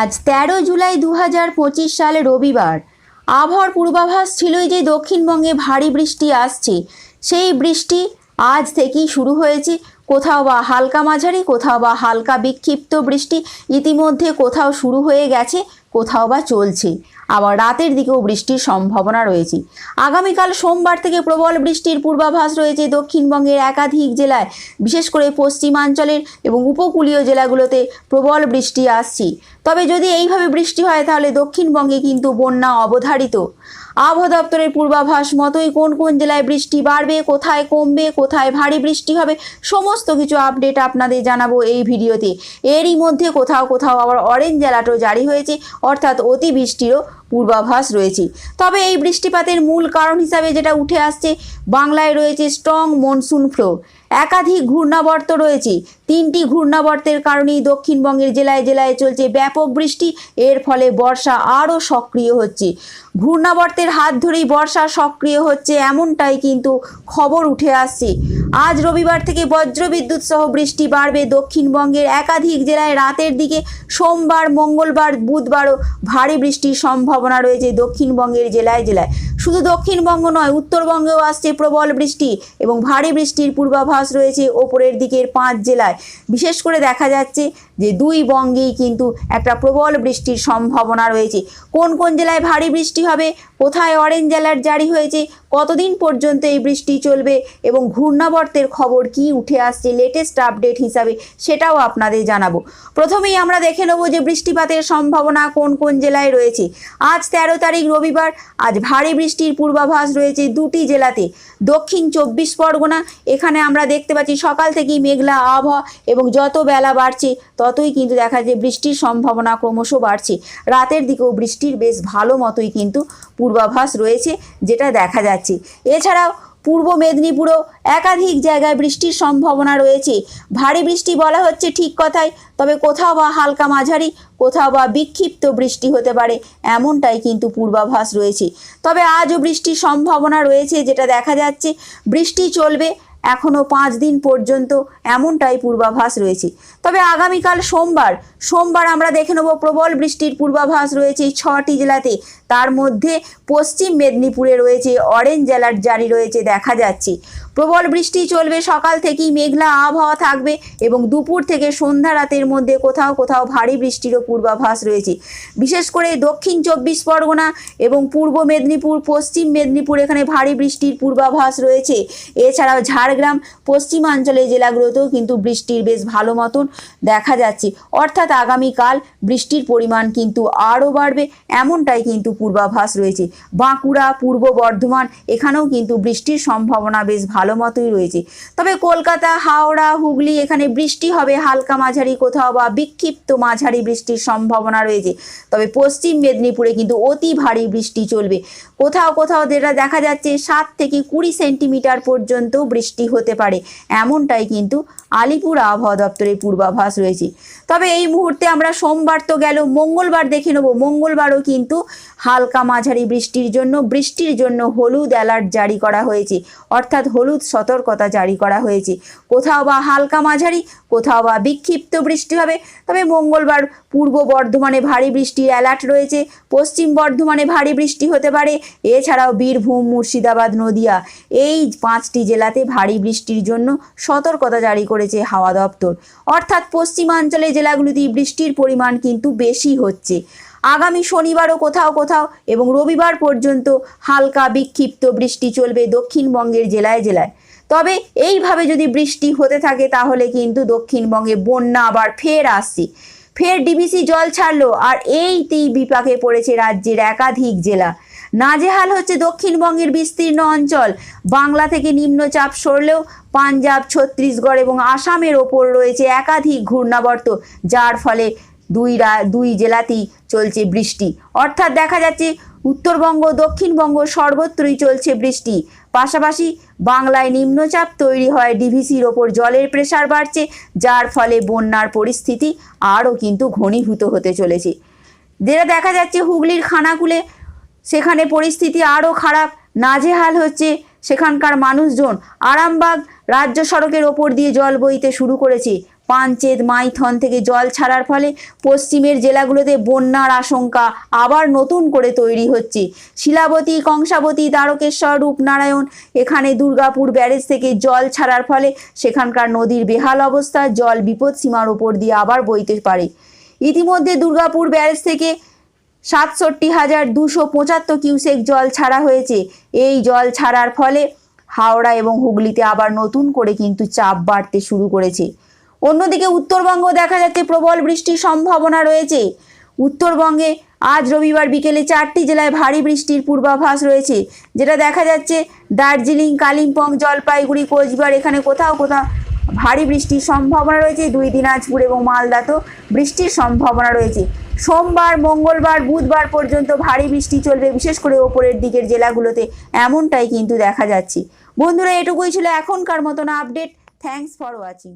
আজ তেরো জুলাই দু হাজার পঁচিশ সালে রবিবার। আবহাওয়ার পূর্বাভাস ছিলই যে দক্ষিণবঙ্গে ভারী বৃষ্টি আসছে। সেই বৃষ্টি আজ থেকেই শুরু হয়েছে। কোথাও বা হালকা মাঝারি, কোথাও বা হালকা বিক্ষিপ্ত বৃষ্টি ইতিমধ্যে কোথাও শুরু হয়ে গেছে, কোথাও বা চলছে। আবার রাতের দিকেও বৃষ্টির সম্ভাবনা রয়েছে। আগামীকাল সোমবার থেকে প্রবল বৃষ্টির পূর্বাভাস রয়েছে দক্ষিণবঙ্গের একাধিক জেলায়, বিশেষ করে পশ্চিমাঞ্চলের এবং উপকূলীয় জেলাগুলোতে প্রবল বৃষ্টি আসছে। তবে যদি এইভাবে বৃষ্টি হয়, তাহলে দক্ষিণবঙ্গে কিন্তু বন্যা অবধারিত। আবহাওয়া দপ্তরের পূর্বাভাস মতোই কোন কোন জেলায় বৃষ্টি বাড়বে, কোথায় কমবে, কোথায় ভারী বৃষ্টি হবে, সমস্ত কিছু আপডেট আপনাদের জানাব এই ভিডিওতে। এরই মধ্যে কোথাও কোথাও আবার অরেঞ্জ অ্যালার্টও জারি হয়েছে, অর্থাৎ অতি বৃষ্টিরও পূর্বাভাস রয়েছে। তবে এই বৃষ্টিপাতের মূল কারণ হিসাবে যেটা উঠে আসছে, বাংলায় রয়েছে স্ট্রং মনসুন ফ্লো একাধিক ঘূর্ণাবর্ত রয়েছে। তিনটি ঘূর্ণাবর্তের কারণেই দক্ষিণবঙ্গের জেলায় জেলায় চলছে ব্যাপক বৃষ্টি। এর ফলে বর্ষা আরও সক্রিয় হচ্ছে। ঘূর্ণাবর্তের হাত ধরেই বর্ষা সক্রিয় হচ্ছে এমনটাই কিন্তু খবর উঠে আসছে। আজ রবিবার থেকে বজ্রবিদ্যুৎ সহ বৃষ্টি বাড়বে দক্ষিণবঙ্গের একাধিক জেলায়। রাতের দিকে সোমবার, মঙ্গলবার, বুধবারও ভারী বৃষ্টির সম্ভাবনা রয়েছে দক্ষিণবঙ্গের জেলায় জেলায়। শুধু দক্ষিণবঙ্গ নয়, উত্তরবঙ্গেও আসছে প্রবল বৃষ্টি এবং ভারী বৃষ্টির পূর্বাভাস রয়েছে ওপরের দিকের পাঁচ জেলায়। বিশেষ করে দেখা যাচ্ছে যে দুই বঙ্গেই কিন্তু একটা প্রবল বৃষ্টির সম্ভাবনা রয়েছে। কোন কোন জেলায় ভারী বৃষ্টি হবে, কোথায় অরেঞ্জ অ্যালার্ট জারি হয়েছে, কতদিন পর্যন্ত এই বৃষ্টি চলবে এবং ঘূর্ণাবর্তের খবর কি উঠে আসছে লেটেস্ট আপডেট হিসাবে সেটাও আপনাদের জানাব। প্রথমেই আমরা দেখে নেব যে বৃষ্টিপাতের সম্ভাবনা কোন কোন জেলায় রয়েছে। আজ তেরো তারিখ রবিবার, আজ ভারী বৃষ্টির পূর্বাভাস রয়েছে দুটি জেলাতে। দক্ষিণ চব্বিশ পরগনা, এখানে আমরা দেখতে পাচ্ছি সকাল থেকেই মেঘলা আবহাওয়া এবং যত বেলা বাড়ছে, ততই কিন্তু দেখা যায় বৃষ্টির সম্ভাবনা ক্রমশ বাড়ছে। রাতের দিকেও বৃষ্টির বেশ ভালো মতোই কিন্তু পূর্বাভাস রয়েছে, যেটা দেখা যাচ্ছে। এছাড়াও পূর্ব মেদিনীপুরও একাধিক জায়গায় বৃষ্টির সম্ভাবনা রয়েছে। ভারী বৃষ্টি বলা হচ্ছে ঠিক কথাই, তবে কোথাও বা হালকা মাঝারি, কোথাও বা বিক্ষিপ্ত বৃষ্টি হতে পারে, এমনটাই কিন্তু পূর্বাভাস রয়েছে। তবে আজও বৃষ্টির সম্ভাবনা রয়েছে, যেটা দেখা যাচ্ছে বৃষ্টি চলবে এখনও পাঁচ দিন পর্যন্ত এমনটাই পূর্বাভাস রয়েছে। তবে আগামীকাল সোমবার সোমবার আমরা দেখে নেব প্রবল বৃষ্টির পূর্বাভাস রয়েছে ছটি জেলাতে। তার মধ্যে পশ্চিম মেদিনীপুরে রয়েছে অরেঞ্জ অ্যালার্ট জারি রয়েছে, দেখা যাচ্ছে। প্রবল বৃষ্টি চলবে, সকাল থেকেই মেঘলা আবহাওয়া থাকবে এবং দুপুর থেকে সন্ধ্যা রাতের মধ্যে কোথাও কোথাও ভারী বৃষ্টিরও পূর্বাভাস রয়েছে। বিশেষ করে দক্ষিণ চব্বিশ পরগনা এবং পূর্ব মেদিনীপুর, পশ্চিম মেদিনীপুর এখানে ভারী বৃষ্টির পূর্বাভাস রয়েছে। এছাড়াও ঝাড়গ্রাম, পশ্চিমাঞ্চলের জেলাগুলোতেও কিন্তু বৃষ্টির বেশ ভালো মতন দেখা যাচ্ছে। অর্থাৎ আগামীকাল বৃষ্টির পরিমাণ কিন্তু আরও বাড়বে, এমনটাই কিন্তু পূর্বাভাস রয়েছে। বাঁকুড়া, পূর্ব বর্ধমান, এখানেও কিন্তু বৃষ্টির সম্ভাবনা বেশ ভালো মতোই রয়েছে। তবে কলকাতা, হাওড়া, হুগলি এখানে বৃষ্টি হবে, হালকা মাঝারি কোথাও বা বিক্ষিপ্ত মাঝারি বৃষ্টির সম্ভাবনা রয়েছে। তবে পশ্চিম মেদিনীপুরে কিন্তু অতি ভারী বৃষ্টি চলবে। কোথাও কোথাও যেটা দেখা যাচ্ছে, সাত থেকে কুড়ি সেন্টিমিটার পর্যন্ত বৃষ্টি হতে পারে। এমনটাই কিন্তু আলিপুর আবহাওয়া দপ্তরের পূর্বাভাস রয়েছে। তবে এই মুহূর্তে আমরা সোমবার তো গেল, মঙ্গলবার দেখে নেব। মঙ্গলবারও কিন্তু হালকা মাঝারি বৃষ্টির জন্য বৃষ্টির জন্য হলুদ অ্যালার্ট জারি করা হয়েছে। অর্থাৎ হলুদ সতর্কতা জারি করা হয়েছে। কোথাও বা হালকা মাঝারি, কোথাও বা বিক্ষিপ্ত বৃষ্টি হবে। তবে মঙ্গলবার পূর্ব বর্ধমানে ভারী বৃষ্টির অ্যালার্ট রয়েছে। পশ্চিম বর্ধমানে ভারী বৃষ্টি হতে পারে। এছাড়াও বীরভূম, মুর্শিদাবাদ, নদিয়া এই পাঁচটি জেলাতে ভারী বৃষ্টির জন্য সতর্কতা জারি করেছে হাওয়া দপ্তর। অর্থাৎ পশ্চিমাঞ্চলের জেলাগুলিতে বৃষ্টির পরিমাণ কিন্তু বেশি হচ্ছে। আগামী শনিবারও কোথাও কোথাও এবং রবিবার পর্যন্ত হালকা বিক্ষিপ্ত বৃষ্টি চলবে দক্ষিণবঙ্গের জেলায় জেলায়। তবে এইভাবে যদি বৃষ্টি হতে থাকে তাহলে কিন্তু দক্ষিণবঙ্গে বন্যা আবার ফের আসছে। ফের ডিবিসি জল ছাড়লো আর এইতেই বিপাকে পড়েছে রাজ্যের একাধিক জেলা। নাজেহাল হচ্ছে দক্ষিণবঙ্গের বিস্তীর্ণ অঞ্চল। বাংলা থেকে নিম্নচাপ সরলেও পাঞ্জাব, ছত্তিশগড় এবং আসামের ওপর রয়েছে একাধিক ঘূর্ণাবর্ত, যার ফলে দুই রা, দুই জেলাতেই চলছে বৃষ্টি। অর্থাৎ দেখা যাচ্ছে উত্তরবঙ্গ, দক্ষিণবঙ্গ সর্বত্রই চলছে বৃষ্টি। পাশাপাশি বাংলায় নিম্নচাপ তৈরি হয় ডিভিসির ওপর, জলের প্রেসার বাড়ছে, যার ফলে বন্যার পরিস্থিতি আরও কিন্তু ঘনীভূত হতে চলেছে। যেটা দেখা যাচ্ছে হুগলির খানাকুলে, সেখানে পরিস্থিতি আরও খারাপ। নাজেহাল হচ্ছে সেখানকার মানুষজন। আরামবাগ রাজ্য সড়কের ওপর দিয়ে জল বইতে শুরু করেছে। পাঞ্চেত মাইথন থেকে জল ছাড়ার ফলে পশ্চিমের জেলাগুলোতে বন্যার আশঙ্কা আবার নতুন করে তৈরি হচ্ছে। শিলাবতী, কংসাবতী, দ্বারকেশ্বর, রূপনারায়ণ, এখানে দুর্গাপুর ব্যারেজ থেকে জল ছাড়ার ফলে সেখানকার নদীর বেহাল অবস্থা, জল বিপদ সীমার উপর দিয়ে আবার বইতে পারে। ইতিমধ্যে দুর্গাপুর ব্যারেজ থেকে সাতষট্টি হাজার দুশো পঁচাত্তর কিউসেক জল ছাড়া হয়েছে। এই জল ছাড়ার ফলে হাওড়া এবং হুগলিতে আবার নতুন করে কিন্তু চাপ বাড়তে শুরু করেছে। অন্যদিকে উত্তরবঙ্গ দেখা যাচ্ছে প্রবল বৃষ্টির সম্ভাবনা রয়েছে। উত্তরবঙ্গে আজ রবিবার বিকেলে চারটি জেলায় ভারী বৃষ্টির পূর্বাভাস রয়েছে, যেটা দেখা যাচ্ছে দার্জিলিং, কালিম্পং, জলপাইগুড়ি, কোচবিহার, এখানে কোথাও কোথাও ভারী বৃষ্টির সম্ভাবনা রয়েছে। দুই দিনাজপুর এবং মালদাতেও বৃষ্টির সম্ভাবনা রয়েছে। সোমবার, মঙ্গলবার, বুধবার পর্যন্ত ভারী বৃষ্টি চলবে, বিশেষ করে ওপরের দিকের জেলাগুলোতে। এমনটাই কিন্তু দেখা যাচ্ছে। বন্ধুরা, এটুকুই ছিল এখনকার মতন আপডেট। Thanks for watching